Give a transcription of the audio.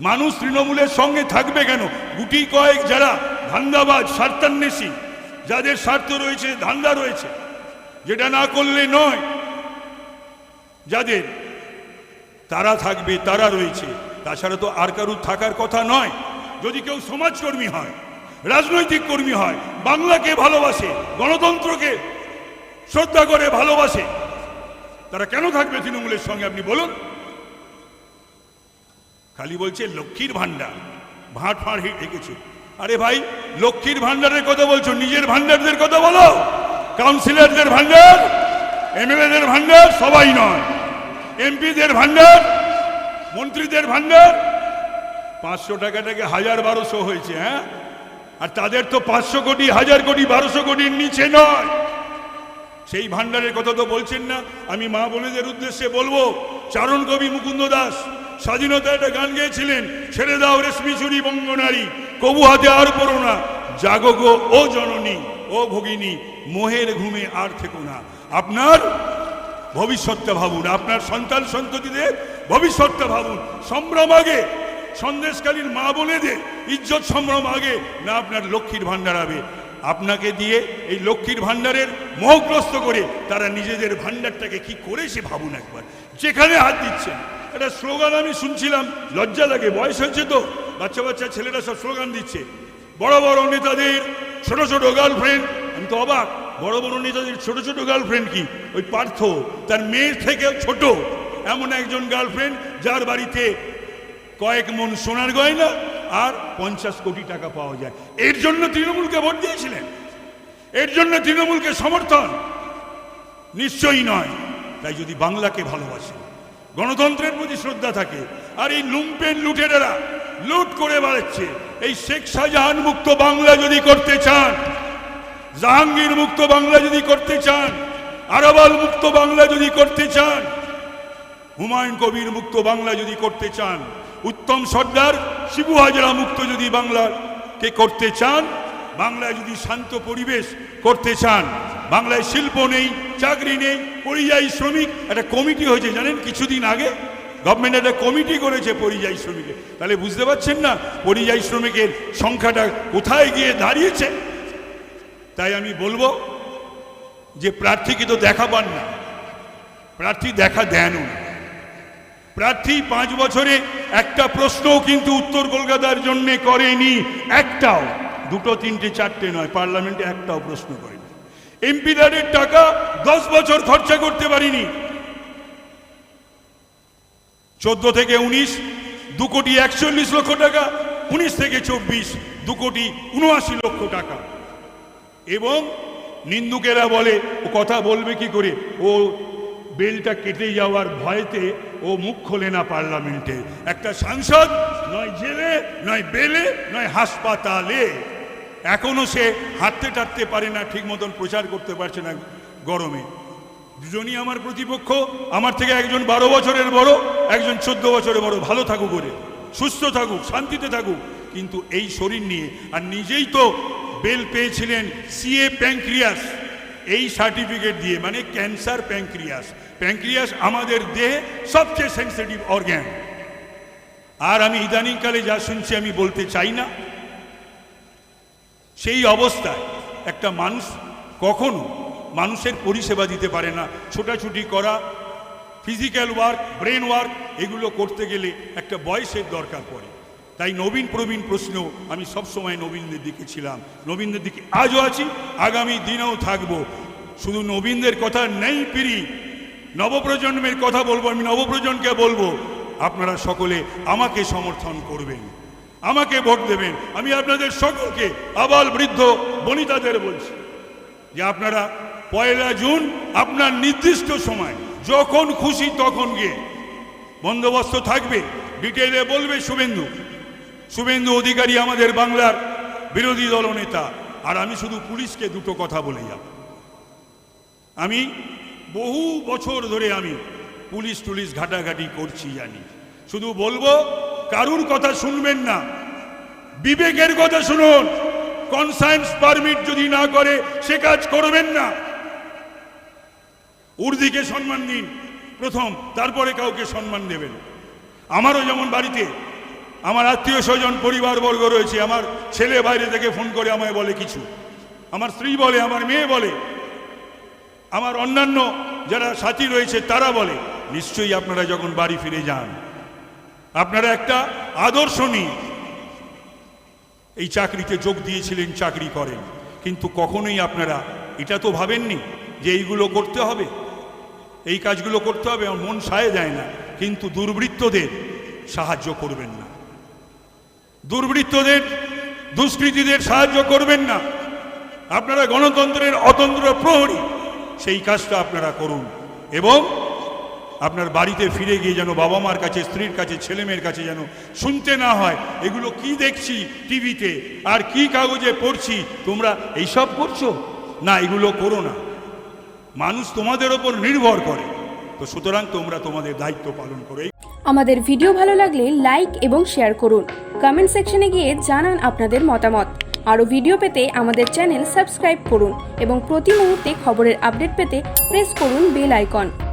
মানুষ তৃণমূলের সঙ্গে থাকবে কেন? গুটি কয়েক যারা ধান্দাবাজ, স্বার্থান্বেষী, যাদের স্বার্থ রয়েছে, ধান্দা রয়েছে, যেটা না করলে নয়, যাদের তারা থাকবে, তারা রয়েছে। তাছাড়া তো আর কারুর থাকার কথা নয়। যদি কেউ সমাজকর্মী হয়, রাজনৈতিক কর্মী হয়, বাংলাকে ভালোবাসে, গণতন্ত্রকে শ্রদ্ধা করে ভালোবাসে, তারা কেন থাকবে তৃণমূলের সঙ্গে? আপনি বলুন। খালি বলছে লক্ষ্মীর ভাণ্ডার। ভাঁট ফাঁড় রেখেছে আরে ভাই, লক্ষ্মীর ভাণ্ডারের কথা বলছো, নিজের ভাণ্ডারদের কথা বলো। কাউন্সিলরদের ভাণ্ডার এমএলএদের ভাণ্ডার সবাই নয়। এমপিদের ভাণ্ডার, মন্ত্রীদের ভাণ্ডার, পাঁচশো টাকাটাকে হাজার বারোশো হয়েছে হ্যাঁ? আর তাদের তো পাঁচশো কোটি, হাজার কোটি, বারোশো কোটির নিচে নয়। সেই ভাণ্ডারের কথা তো বলছেন না। আমি মা বোনেদের উদ্দেশ্যে বলব, চারণ কবি মুকুন্দ দাস স্বাধীনতা একটা গান গেয়েছিলেন, ছেড়ে দাও রেশমি চুরি বঙ্গনারী কবু হাতে আর পড়ো না। জাগো গো, ও জননী, ও ভগিনী, মোহের ঘুমে আর থেকো না। আপনার ভবিষ্যৎটা ভাবুন, আপনার সন্তান সন্ততিদের ভবিষ্যৎটা ভাবুন। সম্ভ্রম আগে সন্দেশকালীন মা বলে দে ইজ্জত সম্ভ্রম আগে, না আপনার লক্ষ্মীর ভাণ্ডার হবে আপনাকে দিয়ে এই লক্ষ্মীর ভাণ্ডারের মোহগ্রস্ত করে তারা নিজেদের ভাণ্ডারটাকে কি করে সে ভাবুন একবার। যেখানে হাত দিচ্ছেন। একটা স্লোগান আমি শুনছিলাম, লজ্জা লাগে, বয়স হয়েছে তো। বাচ্চা বাচ্চা ছেলেরা সব স্লোগান দিচ্ছে। বড় বড় নেতাদের, ছোট ছোট গার্লফ্রেন্ড আমি তো অবাক, বড় বড় নেতাদের ছোট ছোট গার্লফ্রেন্ড কি? ওই পার্থ, তার মেয়ের থেকেও ছোট। এমন একজন গার্লফ্রেন্ড যার বাড়িতে কয়েক মন সোনার গয়না আর পঞ্চাশ কোটি টাকা পাওয়া যায়। এর জন্য তৃণমূলকে ভোট দিয়েছিলেন। এর জন্য তৃণমূলকে সমর্থন। নিশ্চয়ই নয়। তাই যদি বাংলাকে ভালোবাসে গণতন্ত্রের প্রতি শ্রদ্ধা থাকে। আর এই লুম্পেন লুটেরেরা লুট করে বেড়াচ্ছে এই শেখ শাহজাহান মুক্ত বাংলা যদি করতে চান, জাহাঙ্গীর মুক্ত বাংলা যদি করতে চান, আরাবাল মুক্ত বাংলা যদি করতে চান, হুমায়ুন কবির মুক্ত বাংলা যদি করতে চান, উত্তম সর্দার শিবু হাজরা মুক্ত যদি বাংলাকে করতে চান বাংলায় যদি শান্ত পরিবেশ করতে চান, বাংলায় শিল্প নেই, চাকরি নেই, পরিযায়ী শ্রমিক, একটা কমিটি হয়েছে, জানেন কিছুদিন আগে? গভর্নমেন্ট একটা কমিটি করেছে পরিযায়ী শ্রমিকের তাহলে বুঝতে পারছেন না পরিযায়ী শ্রমিকের সংখ্যাটা কোথায় গিয়ে দাঁড়িয়েছে? তাই আমি বলব যে প্রার্থীকে তো দেখা পান না। প্রার্থী দেখা দেনও প্রার্থী পাঁচ বছরে একটা প্রশ্নও কিন্তু উত্তর কলকাতার জন্যে করেনি, একটাও। দুটো, তিনটে, চারটে নয়, পার্লামেন্টে একটাও প্রশ্ন করেনি। এমপিদারের টাকা দশ বছর খরচা করতে পারিনি। চোদ্দ থেকে উনিশ, দু কোটি একচল্লিশ লক্ষ টাকা, উনিশ থেকে চব্বিশ, দু কোটি উনআশি লক্ষ টাকা। এবং নিন্দুকেরা বলে, ও কথা বলবে কি করে? ও বেলটা কেটে যাওয়ার ভয়তে ও মুখ খোলে না পার্লামেন্টে। একটা সাংসদ, নয় জেলে, নয় বেলে, নয় হাসপাতালে। এখনও সে হাঁটতে টাটতে পারে না, ঠিক মতন প্রচার করতে পারছে না গরমে। দুজনই আমার প্রতিপক্ষ, আমার থেকে একজন বারো বছরের বড়, একজন চোদ্দ বছরের বড়। ভালো থাকুক করে সুস্থ থাকুক, শান্তিতে থাকুক। কিন্তু এই শরীর নিয়ে, আর নিজেই তো বেল পেয়েছিলেন সিএ প্যাঙ্ক্রিয়াস। এই সার্টিফিকেট দিয়ে মানে ক্যান্সার প্যাঙ্ক্রিয়াস। প্যাঙ্ক্রিয়াস আমাদের দেহে সবচেয়ে সেন্সিটিভ অর্গ্যান আর আমি ইদানিংকালে যা শুনছি আমি বলতে চাই না। সেই অবস্থায় একটা মানুষ কখনো মানুষের পরিষেবা দিতে পারে না। ছোটাছুটি করা ফিজিক্যাল ওয়ার্ক ব্রেন ওয়ার্ক এগুলো করতে গেলে একটা বয়সের দরকার পড়ে। তাই নবীন প্রবীণ প্রশ্ন আমি সবসময় নবীনদের দিকে ছিলাম। নবীনদের দিকে আজও আছি, আগামী দিনেও থাকব। শুধু নবীনদের কথা নেই পিরি নবপ্রজন্মের কথা বলব, আমি নবপ্রজন্মকে বলব, আপনারা সকলে আমাকে সমর্থন করবেন। আমাকে ভোট দেবেন। আমি আপনাদের সকলকে আবাল বৃদ্ধ বনিতাদের বলছি যে আপনারা পয়লা জুন আপনার নির্দিষ্ট সময়, যখন খুশি তখন গিয়ে বন্দোবস্ত থাকবে। ডিটেলে বলবে শুভেন্দু। শুভেন্দু অধিকারী আমাদের বাংলার বিরোধী দলনেতা আর আমি শুধু পুলিশকে দুটো কথা বলে যাব। আমি বহু বছর ধরে আমি পুলিশ টুলিশ ঘাটাঘাটি করছি জানি। শুধু বলব, কারুর কথা শুনবেন না। বিবেকের কথা শুনুন। কনসায়েন্স পারমিট যদি না করে, সে কাজ করবেন না। উর্দিকে সম্মান দিন, প্রথম, তারপরে কাউকে সম্মান দেবেন। আমারও যেমন বাড়িতে, আমার আত্মীয় স্বজন, পরিবারবর্গ রয়েছে, আমার ছেলে বাইরে থেকে ফোন করে আমায় বলে কিছু। আমার স্ত্রী বলে, আমার মেয়ে বলে, আমার অন্যান্য যারা সাথী রয়েছে, তারা বলে, নিশ্চয়ই আপনারা যখন বাড়ি ফিরে যান, আপনারা একটা আদর্শ নিয়ে এই চাকরিতে যোগ দিয়েছিলেন, চাকরি করেন। কিন্তু কখনোই আপনারা, এটা তো ভাবেননি যে এইগুলো করতে হবে। এই কাজগুলো করতে হবে, আমার মন সায় দেয় না। কিন্তু দুর্বৃত্তদের সাহায্য করবেন না। দুর্বৃত্তদের, দুষ্কৃতীদের সাহায্য করবেন না। আপনারা গণতন্ত্রের অতন্ত্র প্রহরী, সেই কাজটা আপনারা করুন। এবং আপনার বাড়িতে ফিরে গিয়ে যেন বাবা মার কাছে, স্ত্রীর কাছে, ছেলে মেয়ের কাছে যেন শুনতে না হয়, এগুলো কি দেখছি টিভিতে, আর কি কাগজে পড়ছি, তোমরা এইসব করছ? না, এগুলো করো না। মানুষ তোমাদের ওপর নির্ভর করে। তো সুতরাং তোমরা তোমাদের দায়িত্ব পালন করো। আমাদের ভিডিও ভালো লাগলে লাইক এবং শেয়ার করুন। কমেন্ট সেকশনে গিয়ে জানান আপনাদের মতামত। আরও ভিডিও পেতে আমাদের চ্যানেল সাবস্ক্রাইব করুন এবং প্রতি মুহূর্তে খবরের আপডেট পেতে প্রেস করুন বেল আইকন।